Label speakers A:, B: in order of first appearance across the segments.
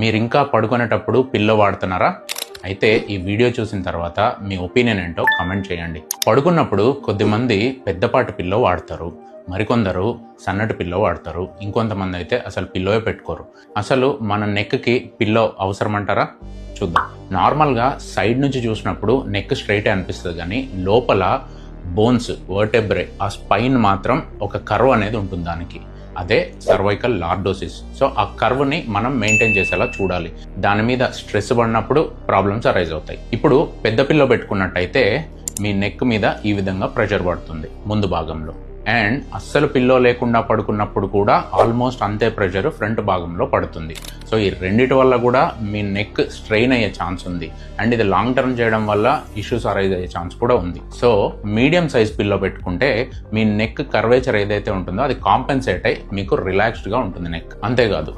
A: మీరు ఇంకా పడుకునేటప్పుడు పిల్లో వాడుతున్నారా? అయితే ఈ వీడియో చూసిన తర్వాత మీ ఒపీనియన్ ఏంటో కమెంట్ చేయండి. పడుకున్నప్పుడు కొద్దిమంది పెద్దపాటి పిల్లో వాడతారు. మరికొందరు సన్నటి పిల్లో వాడతారు. ఇంకొంతమంది అయితే అసలు పిల్లోయే పెట్టుకోరు. అసలు మన నెక్కి పిల్లో అవసరం అంటారా చూద్దాం. నార్మల్గా సైడ్ నుంచి చూసినప్పుడు నెక్ స్ట్రైట్ అనిపిస్తుంది కానీ లోపల బోన్స్ వర్టెబ్రే ఆ స్పైన్ మాత్రం ఒక కర్వ్ అనేది ఉంటుంది దానికి. అదే సర్వైకల్ లార్డోసిస్ సో ఆ కర్వ్ని మనం మెయింటైన్ చేసేలా చూడాలి. దాని మీద స్ట్రెస్ పడినప్పుడు ప్రాబ్లమ్స్ అరైజ్ అవుతాయి. ఇప్పుడు పెద్ద పిల్ల పెట్టుకున్నట్టయితే మీ నెక్ మీద ఈ విధంగా ప్రెషర్ పడుతుంది ముందు భాగంలో. అండ్ అస్సలు పిల్లో లేకుండా పడుకున్నప్పుడు కూడా ఆల్మోస్ట్ అంతే ప్రెషర్ ఫ్రంట్ భాగంలో పడుతుంది. సో ఈ రెండిటి వల్ల కూడా మీ నెక్ స్ట్రెయిన్ అయ్యే ఛాన్స్ ఉంది. అండ్ ఇది లాంగ్ టర్మ్ చేయడం వల్ల ఇష్యూస్ అరైజ్ అయ్యే ఛాన్స్ కూడా ఉంది. సో మీడియం సైజ్ పిల్లో పెట్టుకుంటే మీ నెక్ కర్వేచర్ ఏదైతే ఉంటుందో అది కాంపెన్సేట్ అయ్యి మీకు రిలాక్స్డ్గా ఉంటుంది నెక్ అంతేకాదు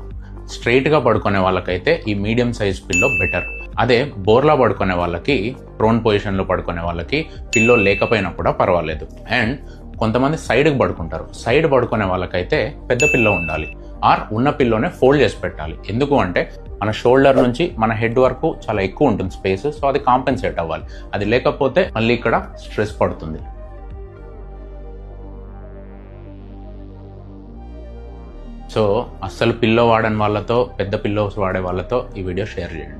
A: స్ట్రైట్గా పడుకునే వాళ్ళకైతే ఈ మీడియం సైజ్ పిల్లో బెటర్ అదే బోర్లా పడుకునే వాళ్ళకి ప్రోన్ పొజిషన్లో పడుకునే వాళ్ళకి పిల్లో లేకపోయినా కూడా పర్వాలేదు. అండ్ కొంతమంది సైడ్కి పడుకుంటారు. సైడ్ పడుకునే వాళ్ళకైతే పెద్ద పిల్లో ఉండాలి. ఆర్ ఉన్న పిల్లోనే ఫోల్డ్ చేసి పెట్టాలి. ఎందుకు అంటే మన షోల్డర్ నుంచి మన హెడ్ వరకు చాలా ఎక్కువ ఉంటుంది స్పేస్ సో అది కాంపెన్సేట్ అవ్వాలి. అది లేకపోతే మళ్ళీ ఇక్కడ స్ట్రెస్ పడుతుంది. సో అస్సలు పిల్లో వాడని వాళ్ళతో పెద్ద పిల్లోస్ వాడే వాళ్ళతో ఈ వీడియో షేర్ చేయండి.